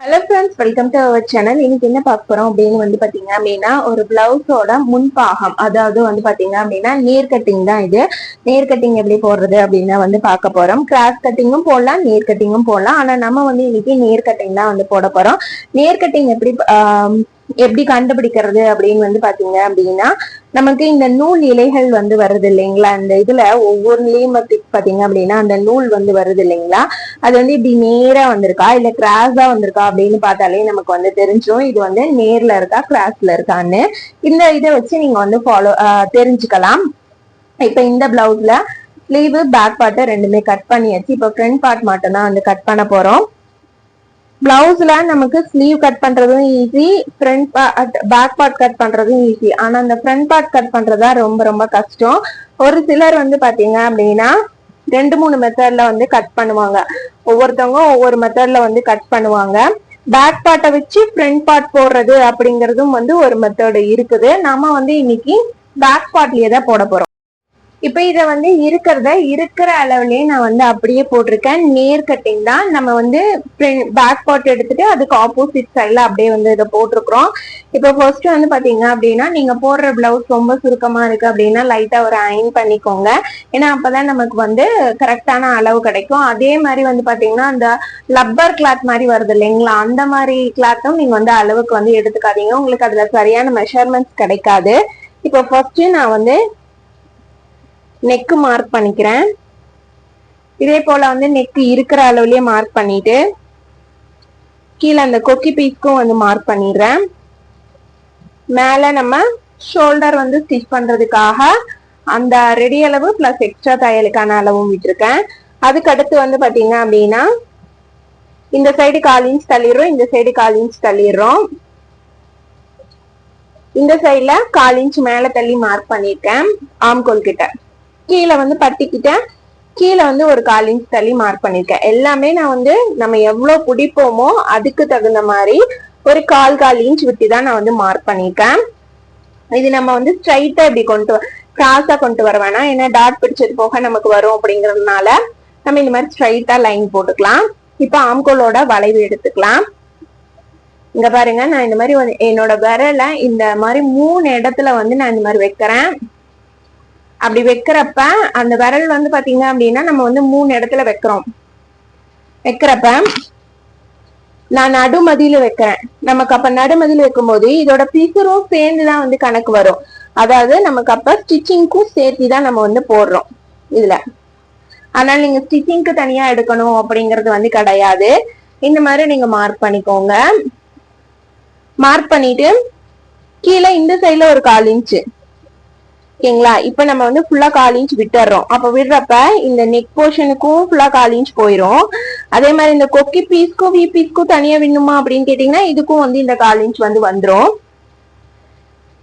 Hello friends welcome to our channel இன்னைக்கு என்ன பார்க்க போறோம் அப்படின்னு வந்து பாத்தீங்க அப்படின்னா ஒரு பிளவுஸோட முன்பாகம் அதாவது வந்து பாத்தீங்க அப்படின்னா நேர் கட்டிங் தான் இது. நேர் கட்டிங் எப்படி போடுறது அப்படின்னா வந்து பார்க்க போறோம். கிராஸ் கட்டிங்கும் போடலாம் நேர் கட்டிங்கும் போடலாம். ஆனா நம்ம வந்து இன்னைக்கு நேர் கட்டிங் தான் வந்து போட போறோம். நேர் கட்டிங் எப்படி எப்படி கண்டுபிடிக்கிறது அப்படின்னு வந்து பாத்தீங்க அப்படின்னா நமக்கு இந்த நூல் இலைகள் வந்து வருது இல்லைங்களா? அந்த இதுல ஒவ்வொரு பத்தி பாத்தீங்க அப்படின்னா அந்த நூல் வந்து வருது இல்லைங்களா? அது வந்து இப்படி நேரா வந்திருக்கா? இல்ல கிராஸா வந்திருக்கா? அப்படின்னு பார்த்தாலே நமக்கு வந்து தெரிஞ்சிடும் இது வந்து நேர்ல இருக்கா? கிராஸ்ல இருக்கான்னு. இந்த இதை வச்சு நீங்க வந்து ஃபாலோ தெரிஞ்சுக்கலாம். இப்ப இந்த பிளவுஸ்ல ஸ்லீவு பேக் பார்ட்டை ரெண்டுமே கட் பண்ணியாச்சு இப்போ ஃப்ரண்ட் பார்ட் மட்டும் தான் வந்து கட் பண்ண போறோம். பிளவுஸ்ல நமக்கு ஸ்லீவ் கட் பண்றதும் easy front back part cut பண்றதும் ஈஸி ஆனா அந்த ஃப்ரண்ட் பார்ட் கட் பண்றதா ரொம்ப ரொம்ப கஷ்டம். ஒரு சிலர் வந்து பாத்தீங்க அப்படின்னா ரெண்டு மூணு மெத்தட்ல வந்து கட் பண்ணுவாங்க. ஒவ்வொருத்தவங்க ஒவ்வொரு மெத்தட்ல வந்து கட் பண்ணுவாங்க. பேக் பார்ட்டை வச்சு ஃப்ரண்ட் பார்ட் போடுறது அப்படிங்கறதும் வந்து ஒரு மெத்தட் இருக்குது. நாம வந்து இன்னைக்கு பேக் பார்ட்லயே தான் போட போறோம். இப்ப இத வந்து இருக்கிறத இருக்கிற அளவுலயே நான் வந்து அப்படியே போட்டிருக்கேன். நேர் கட்டிங் தான். நம்ம வந்து பேக் பார்ட் எடுத்துட்டு அதுக்கு ஆப்போசிட் சைட்ல அப்படியே வந்து இதை போட்டிருக்கிறோம். இப்ப ஃபர்ஸ்ட் வந்து பாத்தீங்க அப்படின்னா நீங்க போடுற பிளவுஸ் ரொம்ப சுருக்கமா இருக்கு அப்படின்னா லைட்டா ஒரு அயன் பண்ணிக்கோங்க. ஏன்னா அப்பதான் நமக்கு வந்து கரெக்டான அளவு கிடைக்கும். அதே மாதிரி வந்து பாத்தீங்கன்னா அந்த லப்பர் கிளாத் மாதிரி வருது இல்லைங்களா? அந்த மாதிரி கிளாத்தும் நீங்க வந்து அளவுக்கு வந்து எடுத்துக்காதீங்க. உங்களுக்கு அதுல சரியான மெஷர்மெண்ட்ஸ் கிடைக்காது. இப்போ ஃபர்ஸ்ட் நான் வந்து நெக்கு மார்க் பண்ணிக்கிறேன். இதே போல வந்து நெக்கு இருக்கிற அளவுலயே மார்க் பண்ணிட்டு கீழே அந்த கொக்கி பீஸ்க்கும் வந்து மார்க் பண்ணிடுறேன். மேலே நம்ம ஷோல்டர் வந்து ஸ்டிச் பண்ணுறதுக்காக அந்த ரெடி அளவு ப்ளஸ் எக்ஸ்ட்ரா தையலுக்கான அளவும் விட்டுருக்கேன். அதுக்கு அடுத்து வந்து பார்த்தீங்க அப்படின்னா இந்த சைடு கால் இன்ச் தள்ளிடுறோம் இந்த சைடு கால் இன்ச் தள்ளிடுறோம். இந்த சைடில் கால் இன்ச் மேலே தள்ளி மார்க் பண்ணியிருக்கேன் ஆம்கோல் கிட்ட. கீழே வந்து பட்டிக்கிட்டேன். கீழே வந்து ஒரு கால் இன்ச் தள்ளி மார்க் பண்ணிருக்கேன். எல்லாமே நான் வந்து நம்ம எவ்வளவு பிடிப்போமோ அதுக்கு தகுந்த மாதிரி ஒரு கால் கால் இன்ச் விட்டு தான் நான் வந்து மார்க் பண்ணிருக்கேன். இது நம்ம வந்து ஸ்ட்ரைட்டா இப்படி கொண்டு கிராஸா கொண்டு வர வேணாம். ஏன்னா டாட் பிடிச்சது போக நமக்கு வரும் அப்படிங்கறதுனால நம்ம இந்த மாதிரி ஸ்ட்ரைட்டா லைன் போட்டுக்கலாம். இப்ப ஆம்கோலோட வளைவு எடுத்துக்கலாம். இங்க பாருங்க நான் இந்த மாதிரி என்னோட விரல இந்த மாதிரி மூணு இடத்துல வந்து நான் இந்த மாதிரி வைக்கிறேன். அப்படி வைக்கிறப்ப அந்த விரல் வந்து பாத்தீங்க அப்படின்னா நம்ம வந்து மூணு இடத்துல வைக்கிறோம். வைக்கிறப்ப நான் நடுமதியில வைக்கிறேன். நமக்கு அப்ப நடுமதியில வைக்கும்போது இதோட பிசுரும் சேர்ந்துதான் வந்து கணக்கு வரும். அதாவது நமக்கு அப்ப ஸ்டிச்சிங்க்கும் சேர்த்து தான் நம்ம வந்து போடுறோம் இதுல. ஆனால் நீங்க ஸ்டிச்சிங்க்கு தனியா எடுக்கணும் அப்படிங்கறது வந்து கிடையாது. இந்த மாதிரி நீங்க மார்க் பண்ணிக்கோங்க. மார்க் பண்ணிட்டு கீழே இந்த சைட்ல ஒரு கால் இன்ச்சு ஓகேங்களா? இப்ப நம்ம வந்து ஃபுல்லா கால் இன்ச் விட்டுறோம். அப்ப விடுறப்ப இந்த நெக் போர்ஷனுக்கும் ஃபுல்லா கால் இன்ச் போயிரும். அதே மாதிரி இந்த கொக்கி பீஸ்க்கும் வி பீஸ்க்கும் தனியா விண்ணுமா அப்படின்னு கேட்டீங்கன்னா இதுக்கும் வந்து இந்த கால் இன்ச் வந்து வந்துரும்.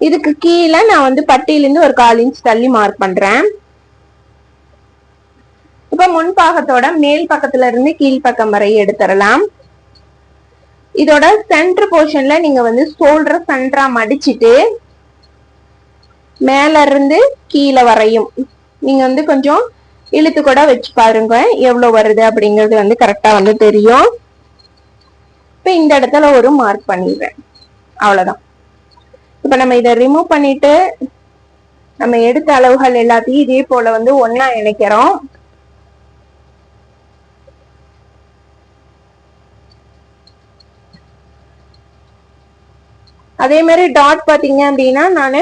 இதுக்கு கீழே நான் வந்து பட்டியிலிருந்து ஒரு கால் இன்ச் தள்ளி மார்க் பண்றேன். இப்ப முன்பாகத்தோட மேல் பக்கத்துல இருந்து கீழ்ப்பக்கம் வரை எடுத்துடலாம். இதோட சென்டர் போர்ஷன்ல நீங்க வந்து ஷோல்டர் சென்டரா மடிச்சிட்டு மேல இருந்து கீழே வரையும். நீங்க வந்து கொஞ்சம் இழுத்து கூட வச்சு பாருங்க எவ்வளவு வருது அப்படிங்கிறது வந்து கரெக்டா வந்து தெரியும். இப்ப இந்த இடத்துல ஒரு மார்க் பண்ணிடுறேன். அவ்வளவுதான். இப்ப நம்ம இதை ரிமூவ் பண்ணிட்டு நம்ம எடுத்த அளவுகள் எல்லாத்தையும் இதே போல வந்து ஒன்னா இணைக்கிறோம். அதே மாதிரி டாட் பாத்தீங்க அப்படின்னா நானு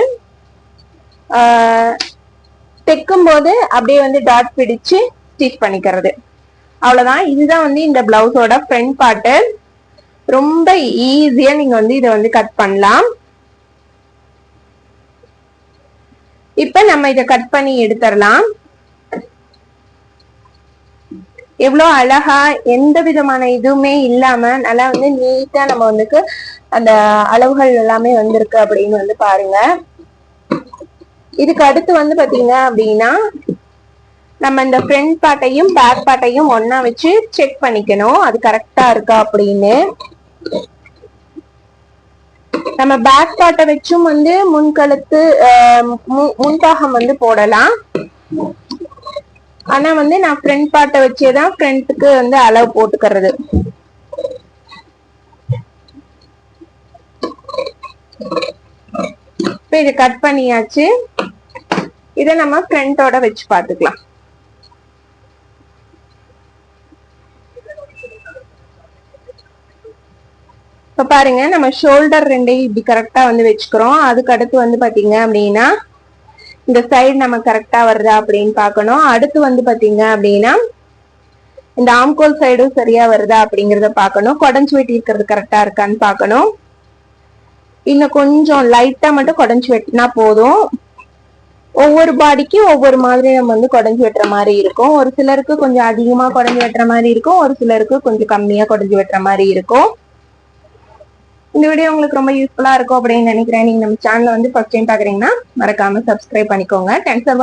தைக்கும் போது அப்படியே வந்து டாட் பிடிச்சு ஸ்டிச் பண்ணிக்கிறது. அவ்வளவுதான். இதுதான் வந்து இந்த பிளவுஸோட ஃப்ரண்ட் பார்ட்டு ரொம்ப ஈஸியா நீங்க வந்து இதை வந்து கட் பண்ணலாம். இப்ப நம்ம இதை கட் பண்ணி எடுத்துடலாம். எவ்வளவு அழகா எந்த விதமான இதுவுமே இல்லாம நல்லா வந்து நீட்டா நம்ம வந்துக்கு அந்த அளவுகள் எல்லாமே வந்திருக்கு அப்படின்னு வந்து பாருங்க. இதுக்கு அடுத்து வந்து பார்த்தீங்க அப்படின்னா நம்ம இந்த ஃப்ரண்ட் பாட்டையும் பேக் பாட்டையும் ஒன்னா வச்சு செக் பண்ணிக்கணும். அது கரெக்டா இருக்கா அப்படின்னு. நம்ம பேக் பாட்டை வச்சும் வந்து முன்கழுத்து முன்பாகம் வந்து போடலாம். ஆனா வந்து நான் ஃப்ரண்ட் பாட்டை வச்சே தான் ஃப்ரண்ட்டுக்கு வந்து அளவு போட்டுக்கிறது. இப்போ இது கட் பண்ணியாச்சு. இதை நம்ம ஃப்ரண்டோட வச்சு பார்த்துக்கலாம். இப்ப பாருங்க நம்ம ஷோல்டர் ரெண்டையும் இப்படி கரெக்டா வந்து வச்சுக்கிறோம். அதுக்கு அடுத்து வந்து பாத்தீங்க அப்படின்னா இந்த சைடு நம்ம கரெக்டா வருதா அப்படின்னு பார்க்கணும். அடுத்து வந்து பாத்தீங்க அப்படின்னா இந்த ஆம்கோல் சைடும் சரியா வருதா அப்படிங்கறத பார்க்கணும். குடஞ்சு வெட்டி இருக்கிறது கரெக்டா இருக்கான்னு பார்க்கணும். இன்னும் கொஞ்சம் லைட்டா மட்டும் குடஞ்சு வெட்டினா போதும். ஒவ்வொரு பாடிக்கு ஒவ்வொரு மாதிரி நம்ம வந்து குடஞ்சி வெட்டுற மாதிரி இருக்கும். ஒரு சிலருக்கு கொஞ்சம் அதிகமா குடஞ்சு வெட்டுற மாதிரி இருக்கும். ஒரு சிலருக்கு கொஞ்சம் கம்மியா குடஞ்சி வெட்டுற மாதிரி இருக்கும். இந்த வீடியோ உங்களுக்கு ரொம்ப யூஸ்ஃபுல்லா இருக்கும் அப்படின்னு நினைக்கிறேன். நீங்க நம்ம சேனல் வந்து ஃபர்ஸ்ட் டைம் பாக்குறீங்கன்னா மறக்காம சப்ஸ்கிரைப் பண்ணிக்கோங்க. Thanks for